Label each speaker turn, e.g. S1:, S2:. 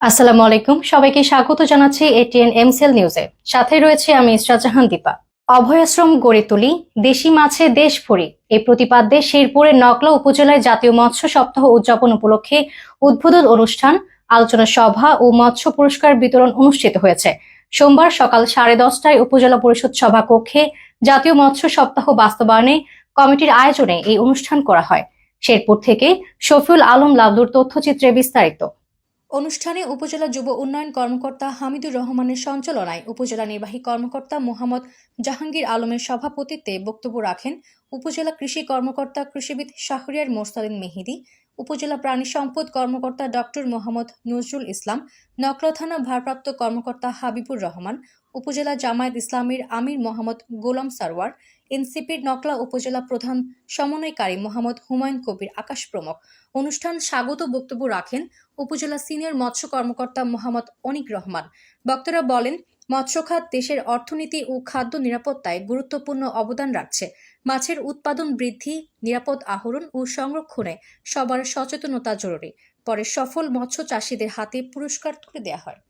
S1: আসসালামু আলাইকুম। সবাইকে স্বাগত জানাচ্ছি এটিএন এমসেল নিউজে সাথে রয়েছে আমি ইসরা জাহান দীপা। অভয়াশ্রম গড়ে তুলি, দেশি মাছে দেশ ভরি। এই প্রতিপাদ্যে শেরপুরের নকলা উপজেলায় জাতীয় মৎস্য সপ্তাহ উদযাপন উপলক্ষে উদ্বোধন অনুষ্ঠান, আলোচনা সভা ও মৎস্য পুরস্কার বিতরণ অনুষ্ঠিত হয়েছে। সোমবার সকাল সাড়ে দশটায় উপজেলা পরিষদ সভা কক্ষে জাতীয় মৎস্য সপ্তাহ বাস্তবায়নে কমিটির আয়োজনে এই অনুষ্ঠান করা হয়। শেরপুর থেকে শফিউল আলম লাবলুর তথ্যচিত্রে বিস্তারিত। অনুষ্ঠানে উপজেলা যুব উন্নয়ন কর্মকর্তা হামিদুর রহমানের সঞ্চালনায় উপজেলা নির্বাহী কর্মকর্তা মোহাম্মদ জাহাঙ্গীর আলমের সভাপতিত্বে বক্তব্য রাখেন উপজেলা কৃষি কর্মকর্তা কৃষিবিদ শাহরিয়ার মোরসালিন মেহেদি, উপজেলা প্রাণী সম্পদ কর্মকর্তা ডক্টর মোহাম্মদ নজরুল ইসলাম, নকলা থানা ভারপ্রাপ্ত কর্মকর্তা হাবিবুর রহমান, উপজেলা জামায়াত ইসলামীর আমির মোহাম্মদ গোলাম সারওয়ার, এনসিপির নকলা উপজেলা প্রধান সমন্বয়কারী মোহাম্মদ হুমায়ুন কবির আকাশ প্রমুখ। অনুষ্ঠান স্বাগত বক্তব্য রাখেন উপজেলা সিনিয়র মৎস্য কর্মকর্তা মোহাম্মদ অনিক রহমান। বক্তারা বলেন মৎস্য খাত দেশের অর্থনীতি ও খাদ্য নিরাপত্তায় গুরুত্বপূর্ণ অবদান রাখছে। মাছের উৎপাদন বৃদ্ধি, নিরাপদ আহরণ ও সংরক্ষণে সবার সচেতনতা জরুরি। পরে সফল মৎস্য চাষীদের হাতে পুরস্কার তুলে দেওয়া হয়।